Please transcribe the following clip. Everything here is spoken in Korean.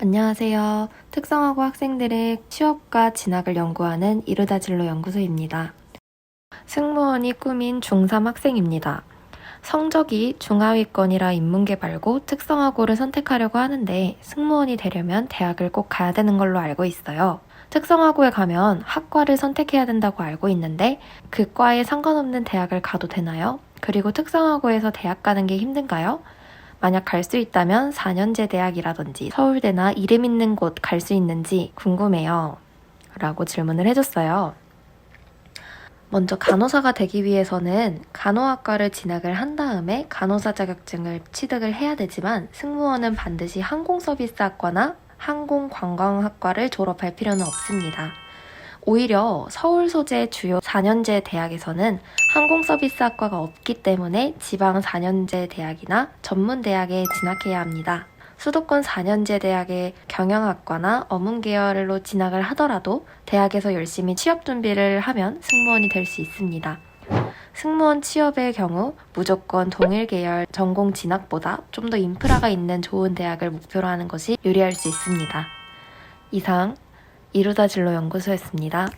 안녕하세요. 특성화고 학생들의 취업과 진학을 연구하는 이르다 진로 연구소입니다. 승무원이 꿈인 중3 학생입니다. 성적이 중하위권이라 인문계 말고 특성화고를 선택하려고 하는데 승무원이 되려면 대학을 꼭 가야 되는 걸로 알고 있어요. 특성화고에 가면 학과를 선택해야 된다고 알고 있는데 그 과에 상관없는 대학을 가도 되나요? 그리고 특성화고에서 대학 가는 게 힘든가요? 만약 갈 수 있다면 4년제 대학이라든지 서울대나 이름 있는 곳 갈 수 있는지 궁금해요. 라고 질문을 해줬어요. 먼저 간호사가 되기 위해서는 간호학과를 진학을 한 다음에 간호사 자격증을 취득을 해야 되지만 승무원은 반드시 항공서비스학과나 항공관광학과를 졸업할 필요는 없습니다. 오히려 서울 소재 주요 4년제 대학에서는 항공서비스학과가 없기 때문에 지방 4년제 대학이나 전문 대학에 진학해야 합니다. 수도권 4년제 대학의 경영학과나 어문 계열로 진학을 하더라도 대학에서 열심히 취업 준비를 하면 승무원이 될 수 있습니다. 승무원 취업의 경우 무조건 동일 계열 전공 진학보다 좀 더 인프라가 있는 좋은 대학을 목표로 하는 것이 유리할 수 있습니다. 이상 이루다 진로 연구소였습니다.